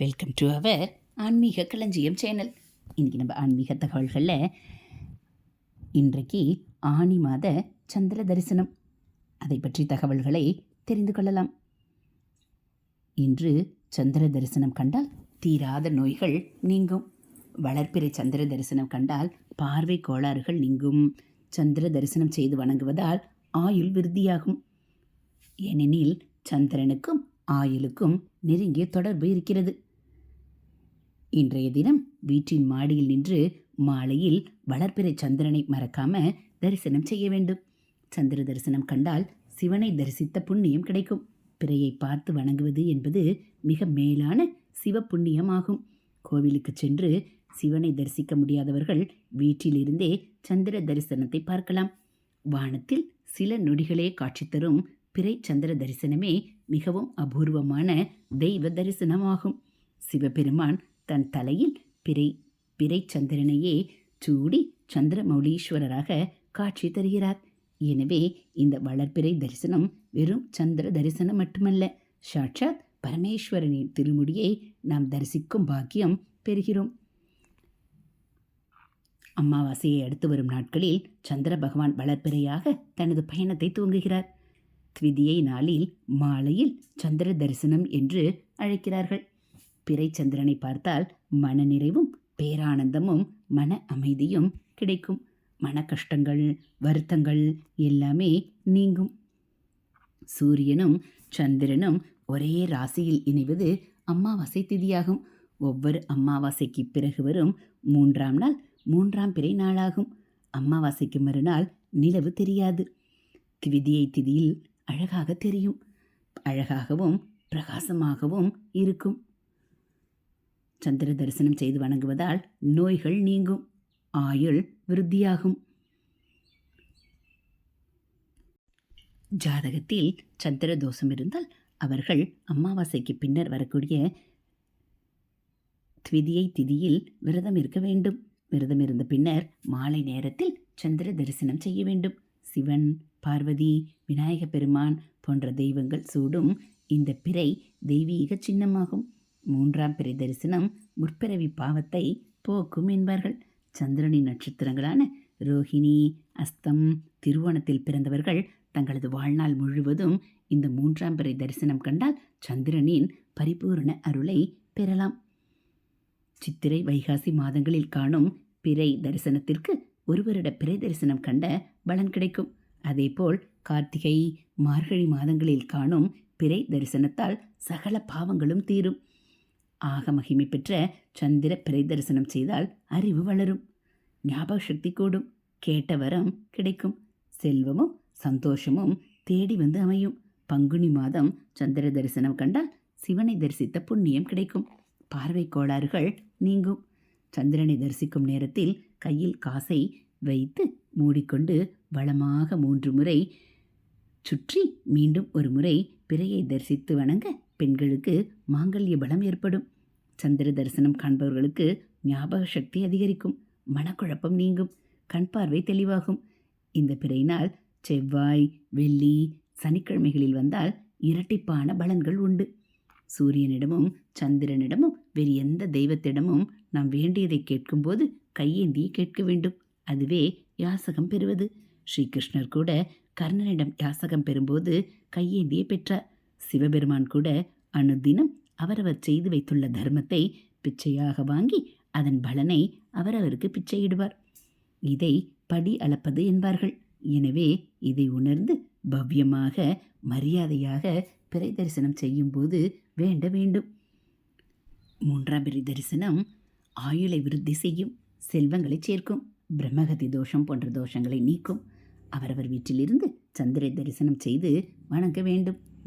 Welcome to our ஆன்மீக களஞ்சியம் channel இன்றைக்கி நம்ம ஆன்மீக தகவல்களில் இன்றைக்கு ஆனி மாத சந்திர தரிசனம். அதை பற்றி தகவல்களை தெரிந்து கொள்ளலாம். இன்று சந்திர தரிசனம் கண்டால் தீராத நோய்கள் நீங்கும். வளர்ப்பிறை சந்திர தரிசனம் கண்டால் பார்வை கோளாறுகள் நீங்கும். சந்திர தரிசனம் செய்து வணங்குவதால் ஆயுள் விருத்தியாகும். ஏனெனில் சந்திரனுக்கும் ஆயுளுக்கும் நெருங்கிய தொடர்பு இருக்கிறது. இன்றைய தினம் வீட்டின் மாடியில் நின்று மாலையில் வளர்பிறை சந்திரனை மறக்காம தரிசனம் செய்ய வேண்டும். சந்திர தரிசனம் கண்டால் சிவனை தரிசித்த புண்ணியம் கிடைக்கும். பிறையை பார்த்து வணங்குவது என்பது மிக மேலான சிவ புண்ணியமாகும் கோவிலுக்கு சென்று சிவனை தரிசிக்க முடியாதவர்கள் வீட்டிலிருந்தே சந்திர தரிசனத்தை பார்க்கலாம். வானத்தில் சில நொடிகளே காட்சி தரும் பிறை சந்திர தரிசனமே மிகவும் அபூர்வமான தெய்வ தரிசனமாகும். சிவபெருமான் தன் தலையில் பிறை பிறை சந்திரனையே சூடி சந்திரமௌலீஸ்வரராக காட்சி தருகிறார். எனவே இந்த வளர்பிறை தரிசனம் வெறும் சந்திர தரிசனம் மட்டுமல்ல சாட்சாத் பரமேஸ்வரனின் திருமுடியை நாம் தரிசிக்கும் பாக்கியம் பெறுகிறோம். அமாவாசையை அடுத்து வரும் நாட்களில் சந்திர பகவான் வளர்ப்பிறையாக தனது பயணத்தை துவங்குகிறார். த்விதியை நாளில் மாலையில் சந்திர தரிசனம் என்று அழைக்கிறார்கள். பிறை சந்திரனை பார்த்தால் மனநிறைவும் பேரானந்தமும் மன அமைதியும் கிடைக்கும். மன கஷ்டங்கள் வருத்தங்கள் எல்லாமே நீங்கும். சூரியனும் சந்திரனும் ஒரே ராசியில் இணைவது அமாவாசை திதியாகும். ஒவ்வொரு அமாவாசைக்கு பிறகு வரும் மூன்றாம் நாள் மூன்றாம் பிறை நாளாகும். அமாவாசைக்கு மறுநாள் நிலவு தெரியாது. திவிதியை திதியில் அழகாக தெரியும். அழகாகவும் பிரகாசமாகவும் இருக்கும். சந்திர தரிசனம் செய்து வணங்குவதால் நோய்கள் நீங்கும். ஆயுள் விருத்தியாகும். ஜாதகத்தில் சந்திர தோஷம் இருந்தால் அவர்கள் அமாவாசைக்கு பின்னர் வரக்கூடிய த்விதியை திதியில் விரதம் இருக்க வேண்டும். விரதம் இருந்த பின்னர் மாலை நேரத்தில் சந்திர தரிசனம் செய்ய வேண்டும். சிவன் பார்வதி விநாயக பெருமான் போன்ற தெய்வங்கள் சூடும் இந்த பிறை தெய்வீக சின்னமாகும். மூன்றாம் பிறை தரிசனம் முற்பிறவி பாவத்தை போக்கும் என்பார்கள். சந்திரனின் நட்சத்திரங்களான ரோஹிணி அஸ்தம் திருவோணத்தில் பிறந்தவர்கள் தங்களது வாழ்நாள் முழுவதும் இந்த மூன்றாம் பிறை தரிசனம் கண்டால் சந்திரனின் பரிபூரண அருளை பெறலாம். சித்திரை வைகாசி மாதங்களில் காணும் பிறை தரிசனத்திற்கு ஒரு வருட பிறை தரிசனம் கண்ட பலன் கிடைக்கும். அதேபோல் கார்த்திகை மார்கழி மாதங்களில் காணும் பிறை தரிசனத்தால் சகல பாவங்களும் தீரும். ஆக மகிமை பெற்ற சந்திர பிறை தரிசனம் செய்தால் அறிவு வளரும் ஞாபக சக்தி கூடும் கேட்ட வரம் கிடைக்கும் செல்வமும் சந்தோஷமும் தேடி வந்து அமையும். பங்குனி மாதம் சந்திர தரிசனம் கண்டால் சிவனை தரிசித்த புண்ணியம் கிடைக்கும். பார்வை கோளாறுகள் நீங்கும். சந்திரனை தரிசிக்கும் நேரத்தில் கையில் காசை வைத்து மூடிக்கொண்டு வளமாக மூன்று முறை சுற்றி மீண்டும் ஒரு முறை பிறையை தரிசித்து வணங்க பெண்களுக்கு மாங்கல்ய பலம் ஏற்படும். சந்திர தரிசனம் காண்பவர்களுக்கு ஞாபக சக்தி அதிகரிக்கும். மனக்குழப்பம் நீங்கும். கண் பார்வை தெளிவாகும். இந்த பிறையினால் செவ்வாய் வெள்ளி சனிக்கிழமைகளில் வந்தால் இரட்டிப்பான பலன்கள் உண்டு. சூரியனிடமும் சந்திரனிடமும் வேறு எந்த தெய்வத்திடமும் நாம் வேண்டியதை கேட்கும்போது கையேந்தி கேட்க வேண்டும். அதுவே யாசகம் பெறுவது. ஸ்ரீகிருஷ்ணர் கூட கர்ணனிடம் யாசகம் பெறும்போது கையேந்தியை பெற்றார். சிவபெருமான் கூட அனுதினம் அவரவர் செய்து வைத்துள்ள தர்மத்தை பிச்சையாக வாங்கி அதன் பலனை அவரவருக்கு பிச்சையிடுவார். இதை படி அளப்பது என்பார்கள். எனவே இதை உணர்ந்து பவ்யமாக மரியாதையாக பிறை தரிசனம் செய்யும்போது வேண்ட வேண்டும். மூன்றாம் பிறை தரிசனம் ஆயுளை விருத்தி செய்யும் செல்வங்களை சேர்க்கும் பிரம்மகதி தோஷம் போன்ற தோஷங்களை நீக்கும். அவரவர் வீட்டிலிருந்து சந்திரை தரிசனம் செய்து வணங்க வேண்டும்.